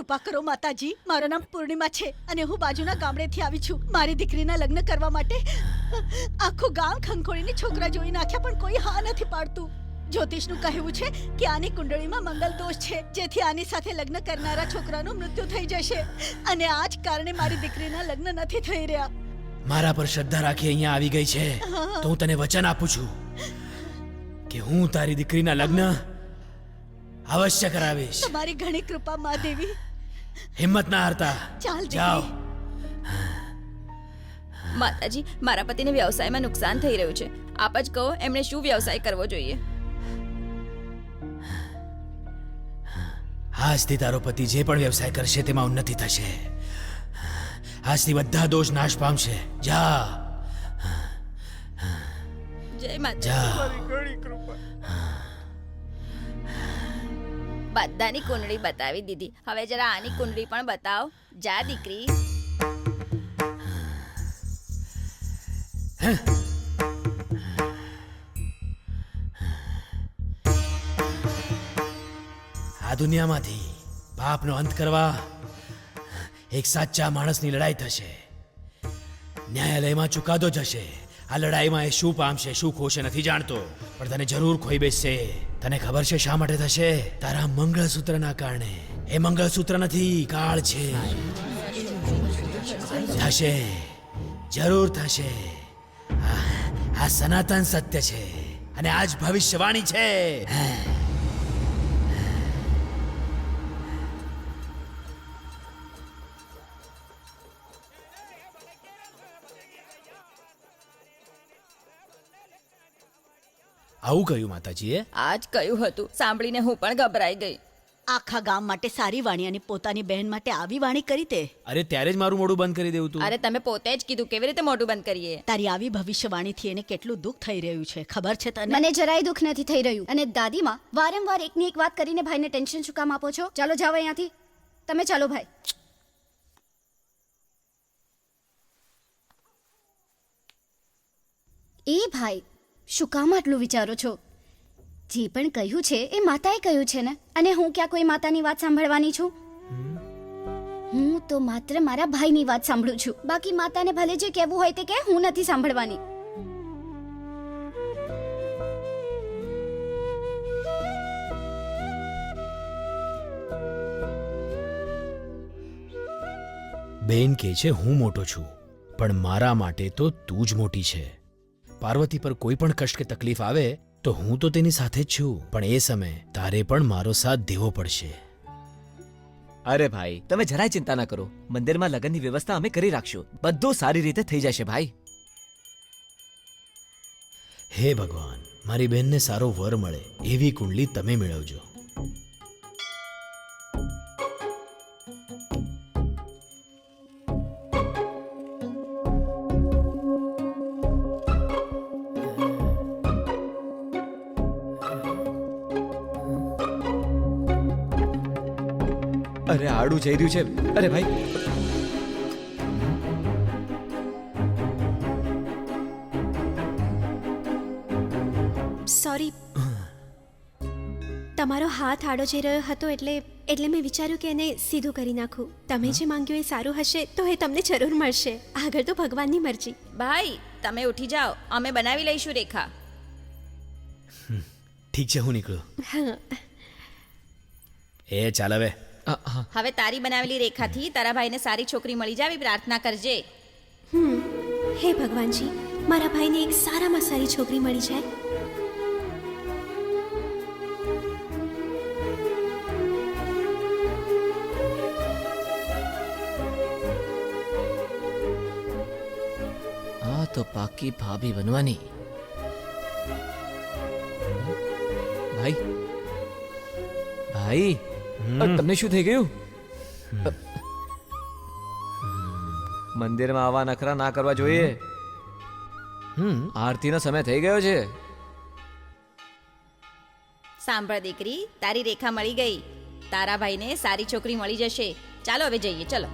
કૃપા કરો માતાજી. મારું નામ પૂર્ણિમા છે અને હું બાજુના ગામડેથી આવી છું. મારી દીકરીના લગ્ન કરવા માટે આખું ગામ ખંખોળીને છોકરા જોઈ નાખ્યા પણ કોઈ હા નથી પાડતું. જ્યોતિષનું કહેવું છે કે આની કુંડળીમાં મંગલ દોષ છે જેથી આની સાથે લગ્ન કરનારા છોકરાનું મૃત્યુ થઈ જશે. અને આ જ કારણે મારી દીકરીના લગ્ન નથી થઈ રહ્યા. મારા પર શ્રદ્ધા રાખી અહીંયા આવી ગઈ છે. તો હું તને વચન આપું છું કે હું તારી દીકરીના લગ્ન અવશ્ય કરાવીશ. તમારી ઘણી કૃપા મા દેવી હિંમત ના હારતા. ચાલ જાઓ. માતાજી મારા પતિને વ્યવસાયમાં નુકસાન થઈ રહ્યું છે. આપ જ કહો એમણે શું વ્યવસાય કરવો જોઈએ? આજથી તારો પતિ જે પણ વ્યવસાય કરશે તેમાં ઉન્નતિ થશે. આજથી બધા દોષ નાશ પામશે. જા. જય માતા જા. બધાની કુંડળી બતાવી દીધી. હવે જરા આની કુંડળી પણ બતાવ. જા દીકરી. આ દુનિયામાંથી પાપનો અંત કરવા એક સાચા માણસની લડાઈ થશે. ન્યાયાલયમાં ચુકાદો જશે. આ લડાઈમાં એ શું પામશે શું ખોશે નથી જાણતો. પણ તને જરૂર ખોઈ બેસશે. તને ખબર છે શા માટે થશે? તારા મંગળસૂત્રના કારણે. એ મંગળસૂત્ર નથી, કાળ છે. થશે. જરૂર થશે. આ સનાતન સત્ય છે. અને આજ ભવિષ્યવાણી છે. આવું કહ્યું માતાજીએ? આજ કહ્યું હતું. સાંભળીને હું પણ ગભરાઈ ગઈ. આખા ગામ માટે સારી વાણી અને પોતાની બહેન માટે આવી વાણી કરી તે. અરે ત્યારે જ મારું મોઢું બંધ કરી દેવું તું. અરે તમે પોતે જ કીધું કેવી રીતે મોઢું બંધ કરીએ? તારી આવી ભવિષ્યવાણીથી એને કેટલું દુઃખ થઈ રહ્યું છે ખબર છે તને? મને જરાય દુઃખ નથી થઈ રહ્યું. અને દાદીમાં વારંવાર એકની એક વાત કરીને ભાઈને ટેન્શન શું કામ આપો છો? ચાલો જાઓ અહીંયાથી. તમે ચાલો ભાઈ. એ ભાઈ શું કામ આટલું વિચારો છો? જે પણ કહ્યું છે એ માતાએ કહ્યું છે ને? અને હું ક્યાં કોઈ માતાની વાત સાંભળવાની છું? હું તો માત્ર મારા ભાઈની વાત સાંભળું છું. બાકી માતાને ભલે જે કહેવું હોય તે કે હું નથી સાંભળવાની. બેન કહે છે, હું મોટો છું, પણ મારા માટે તો તું જ મોટી છે. પાર્વતી પર કોઈ પણ કષ્ટ કે તકલીફ આવે તો હું તો તેની સાથે જ છું. પણ એ સમયે તારે પણ મારો સાથ દેવો પડશે. અરે ભાઈ તમે જરાય ચિંતા ના કરો. મંદિરમાં લગ્નની વ્યવસ્થા અમે કરી રાખશું. બધું સારી રીતે થઈ જશે ભાઈ. હે ભગવાન મારી બહેનને સારો વર મળે એવી કુંડલી તમે મેળવજો. અરે આડું જઈ રહ્યું છે. અરે ભાઈ. સોરી. તમારો હાથ આડો જઈ રહ્યો હતો એટલે એટલે મેં વિચાર્યું કે એને સીધું કરી નાખું. તમે જે માંગ્યું એ સારું હશે તો એ તમને જરૂર મળશે. આગળ તો ભગવાનની મરજી. ભાઈ તમે ઉઠી જાઓ. અમે બનાવી લઈશું રેખા. ઠીક છે હું નીકળું. એ ચાલ હવે. હવે તારી બનાવેલી રેખાથી તારા ભાઈને સારી છોકરી મળી જાવી પ્રાર્થના કરજે. હે ભગવાનજી મારા ભાઈને એક સારામાં સારી છોકરી મળી જાય. આ તો પાકી ભાભી બનવાની. ભાઈ? ભાઈ? તમને શું થઈ ગયું? મંદિરમાં આવા નખરા ના કરવા જોઈએ. હમ. આરતીનો સમય થઈ ગયો છે. સાંભળ દીકરી તારી રેખા મળી ગઈ. તારા ભાઈને સારી છોકરી મળી જશે. ચાલો હવે જઈએ ચલો.